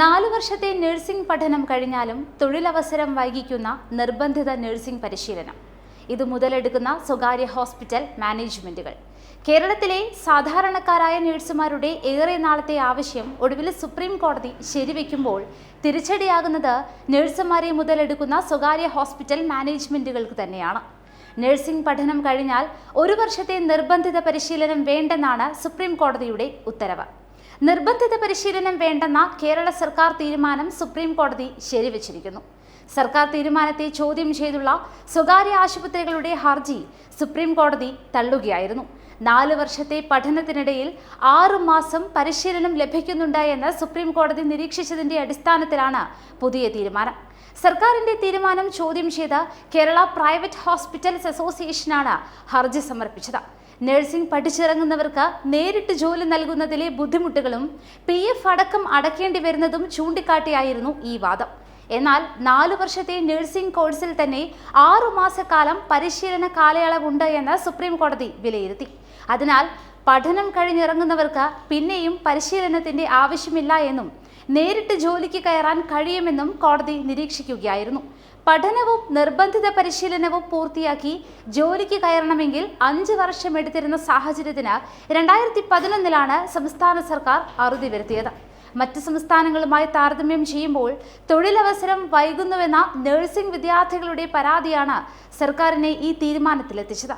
നാലു വർഷത്തെ നഴ്സിംഗ് പഠനം കഴിഞ്ഞാലും തൊഴിലവസരം വൈകിക്കുന്ന നിർബന്ധിത നഴ്സിംഗ് പരിശീലനം. ഇത് മുതലെടുക്കുന്ന സ്വകാര്യ ഹോസ്പിറ്റൽ മാനേജ്മെന്റുകൾ. കേരളത്തിലെ സാധാരണക്കാരായ നഴ്സുമാരുടെ ഏറെ നാളത്തെ ആവശ്യം ഒടുവിൽ സുപ്രീം കോടതി ശരിവെക്കുമ്പോൾ തിരിച്ചടിയാകുന്നത് നഴ്സുമാരെ മുതലെടുക്കുന്ന സ്വകാര്യ ഹോസ്പിറ്റൽ മാനേജ്മെന്റുകൾക്ക് തന്നെയാണ്. നഴ്സിംഗ് പഠനം കഴിഞ്ഞാൽ ഒരു വർഷത്തെ നിർബന്ധിത പരിശീലനം വേണ്ടെന്നാണ് സുപ്രീം കോടതിയുടെ ഉത്തരവ്. നിർബന്ധിത പരിശീലനം വേണ്ടെന്ന കേരള സർക്കാർ തീരുമാനം സുപ്രീം കോടതി ശരിവച്ചിരിക്കുന്നു. സർക്കാർ തീരുമാനത്തെ ചോദ്യം ചെയ്തുള്ള സ്വകാര്യ ആശുപത്രികളുടെ ഹർജി സുപ്രീം കോടതി തള്ളുകയായിരുന്നു. നാല് വർഷത്തെ പഠനത്തിനിടയിൽ ആറു മാസം പരിശീലനം ലഭിക്കുന്നുണ്ട് എന്ന് സുപ്രീം കോടതി നിരീക്ഷിച്ചതിന്റെ അടിസ്ഥാനത്തിലാണ് പുതിയ തീരുമാനം. സർക്കാരിന്റെ തീരുമാനം ചോദ്യം ചെയ്ത് കേരള പ്രൈവറ്റ് ഹോസ്പിറ്റൽസ് അസോസിയേഷനാണ് ഹർജി സമർപ്പിച്ചത്. നഴ്സിംഗ് പഠിച്ചിറങ്ങുന്നവർക്ക് നേരിട്ട് ജോലി നൽകുന്നതിലെ ബുദ്ധിമുട്ടുകളും പി എഫ് അടക്കം അടക്കേണ്ടി വരുന്നതും ചൂണ്ടിക്കാട്ടിയായിരുന്നു ഈ വാദം. എന്നാൽ നാലു വർഷത്തെ നഴ്സിംഗ് കോഴ്സിൽ തന്നെ ആറു മാസക്കാലം പരിശീലന കാലയളവുണ്ട് എന്ന് സുപ്രീം കോടതി വിലയിരുത്തി. അതിനാൽ പഠനം കഴിഞ്ഞിറങ്ങുന്നവർക്ക് പിന്നെയും പരിശീലനത്തിന്റെ ആവശ്യമില്ല എന്നും നേരിട്ട് ജോലിക്ക് കയറാൻ കഴിയുമെന്നും കോടതി നിരീക്ഷിക്കുകയായിരുന്നു. പഠനവും നിർബന്ധിത പരിശീലനവും പൂർത്തിയാക്കി ജോലിക്ക് കയറണമെങ്കിൽ അഞ്ച് വർഷം എടുത്തിരുന്ന സാഹചര്യത്തിന് രണ്ടായിരത്തി പതിനൊന്നിലാണ് സംസ്ഥാന സർക്കാർ അറുതി വരുത്തിയത്. മറ്റ് സംസ്ഥാനങ്ങളുമായി താരതമ്യം ചെയ്യുമ്പോൾ തൊഴിലവസരം വൈകുന്നുവെന്ന നഴ്സിംഗ് വിദ്യാർത്ഥികളുടെ പരാതിയാണ് സർക്കാരിനെ ഈ തീരുമാനത്തിലെത്തിച്ചത്.